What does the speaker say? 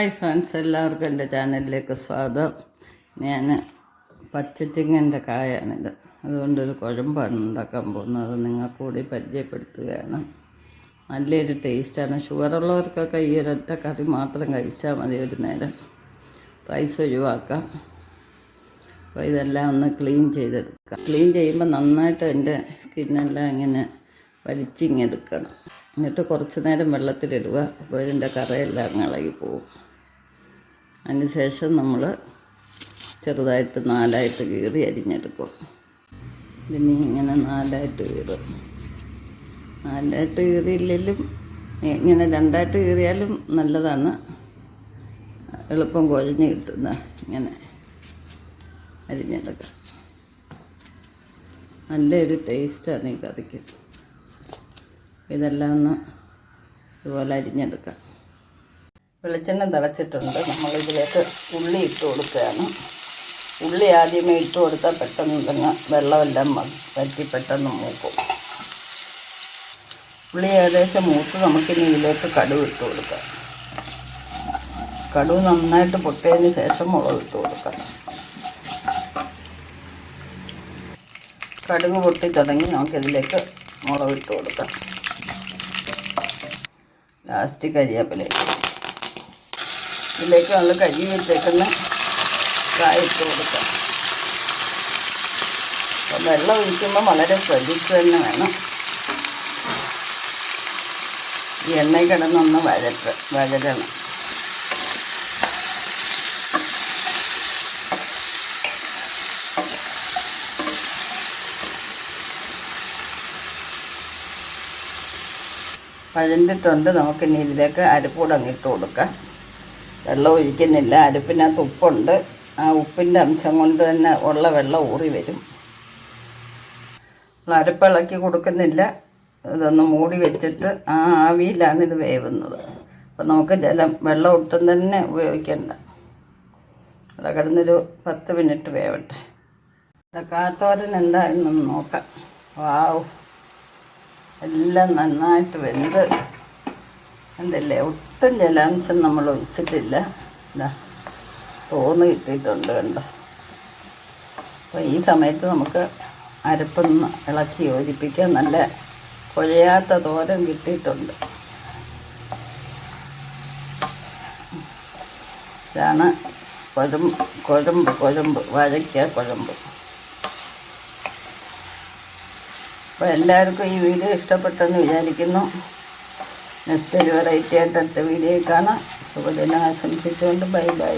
Hi friends എല്ലാവർക്കും എന്റെ ചാനലിലേക്ക് സ്വാഗതം. ഞാൻ പച്ചച്ചിങ്ങന്റെ കായാണിത്. അതുകൊണ്ടൊരു കുഴമ്പാണ് ഉണ്ടാക്കാൻ പോകുന്നത്. നിങ്ങൾക്ക് കൂടി പരിചയപ്പെടുത്തുകയാണ്. നല്ലൊരു ടേസ്റ്റാണ്. ഷുഗറുള്ളവർക്കൊക്കെ ഈ ഒരൊറ്റ കറി മാത്രം കഴിച്ചാൽ മതി ഒരു നേരം. റൈസ് ഒഴിവാക്കാം. അപ്പോൾ ഇതെല്ലാം ഒന്ന് ക്ലീൻ ചെയ്തെടുക്കാം. ക്ലീൻ ചെയ്യുമ്പോൾ നന്നായിട്ട് എന്റെ സ്കിന്നെല്ലാം ഇങ്ങനെ വലിച്ചിങ്ങെടുക്കണം എന്നിട്ട് കുറച്ച് നേരം വെള്ളത്തിലിടുക. അപ്പോൾ ഇതിന്റെ കറയെല്ലാം ഇളകി പോകും അതിന് ശേഷം നമ്മൾ ചെറുതായിട്ട് നാലായിട്ട് കീറി അരിഞ്ഞെടുക്കും. ഇതിനി ഇങ്ങനെ നാലായിട്ട് കീറും. നാലായിട്ട് കീറിയില്ലെങ്കിലും ഇങ്ങനെ രണ്ടായിട്ട് കീറിയാലും നല്ലതാണ്. എളുപ്പം കുഴഞ്ഞ് കിട്ടുന്ന ഇങ്ങനെ അരിഞ്ഞെടുക്കാം. നല്ലൊരു ടേസ്റ്റാണ് ഈ കറിക്ക്. ഇതെല്ലാം ഒന്ന് ഇതുപോലെ അരിഞ്ഞെടുക്കാം. വെളിച്ചെണ്ണ തിളച്ചിട്ടുണ്ട്. നമ്മളിതിലേക്ക് ഉള്ളി ഇട്ട് കൊടുക്കുകയാണ്. ഉള്ളി ആദ്യമേ ഇട്ട് കൊടുത്താൽ പെട്ടെന്ന് തന്നെ വെള്ളമെല്ലാം വറ്റി പെട്ടെന്ന് മൂക്കും. ഉള്ളി ഏകദേശം മൂത്ത് നമുക്കിനി ഇതിലേക്ക് കടുവ് ഇട്ട് കൊടുക്കാം. കടുവ് നന്നായിട്ട് പൊട്ടിയതിന് ശേഷം മുളക് ഇട്ട് കൊടുക്കാം. കടുക് പൊട്ടി തുടങ്ങി നമുക്കിതിലേക്ക് മുളക് ഇട്ട് കൊടുക്കാം. ലാസ്റ്റ് കരിയാപ്പില ഇതിലേക്ക് നമ്മൾ കഴുകി വെച്ചേക്കുന്ന കായ കൊടുക്കാം. അപ്പം വെള്ളം ഒഴിക്കുമ്പോൾ വളരെ ശ്രദ്ധിച്ച് തന്നെ വേണം. ഈ എണ്ണയിൽ കിടന്നൊന്ന് വഴറ്റ് വഴരണം വഴണ്ടിട്ടുണ്ട് നമുക്കിനി ഇതിലേക്ക് അരിപ്പൂടങ്ങിട്ട് കൊടുക്കാം. വെള്ളം ഒഴിക്കുന്നില്ല. അരിപ്പിനകത്ത് ഉപ്പുണ്ട്. ആ ഉപ്പിന്റെ അംശം കൊണ്ട് തന്നെ ഉള്ള വെള്ളം ഊറി വരും. നമ്മൾ അരിപ്പ് ഇളക്കി കൊടുക്കുന്നില്ല. ഇതൊന്ന് മൂടി വെച്ചിട്ട് ആ ആവിയിലാണ് ഇത് വേവുന്നത്. അപ്പം നമുക്ക് ജലം വെള്ളം ഒട്ടും തന്നെ ഉപയോഗിക്കേണ്ട. ഇവിടെ കിടന്നൊരു പത്ത് മിനിറ്റ് വേവട്ടെ. കാത്തോരൻ എന്തായെന്നൊന്ന് നോക്കാം. വാവ് എല്ലാം നന്നായിട്ട് വെന്ത്. എന്തല്ലേ ഒട്ടും ജലാംശം നമ്മൾ ഒഴിച്ചിട്ടില്ല. ഇതാ തോന്ന് കിട്ടിയിട്ടുണ്ട് കണ്ടോ? അപ്പോൾ ഈ സമയത്ത് നമുക്ക് അരപ്പൊന്ന് ഇളക്കി യോജിപ്പിക്കാൻ നല്ല കുഴയാത്ത തോരൻ കിട്ടിയിട്ടുണ്ട്. ഇതാണ് കുഴമ്പ് കുഴമ്പ് കുഴമ്പ് വഴയ്ക്ക കുഴമ്പ്. അപ്പോൾ എല്ലാവർക്കും ഈ വീഡിയോ ഇഷ്ടപ്പെട്ടെന്ന് വിചാരിക്കുന്നു. നെക്സ്റ്റ് ഒരു വെറൈറ്റി ആയിട്ട് അടുത്ത വീഡിയോ കാണാം. ശുഭദിനം ആശംസിച്ചുകൊണ്ട് ബൈ ബൈ.